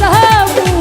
যাব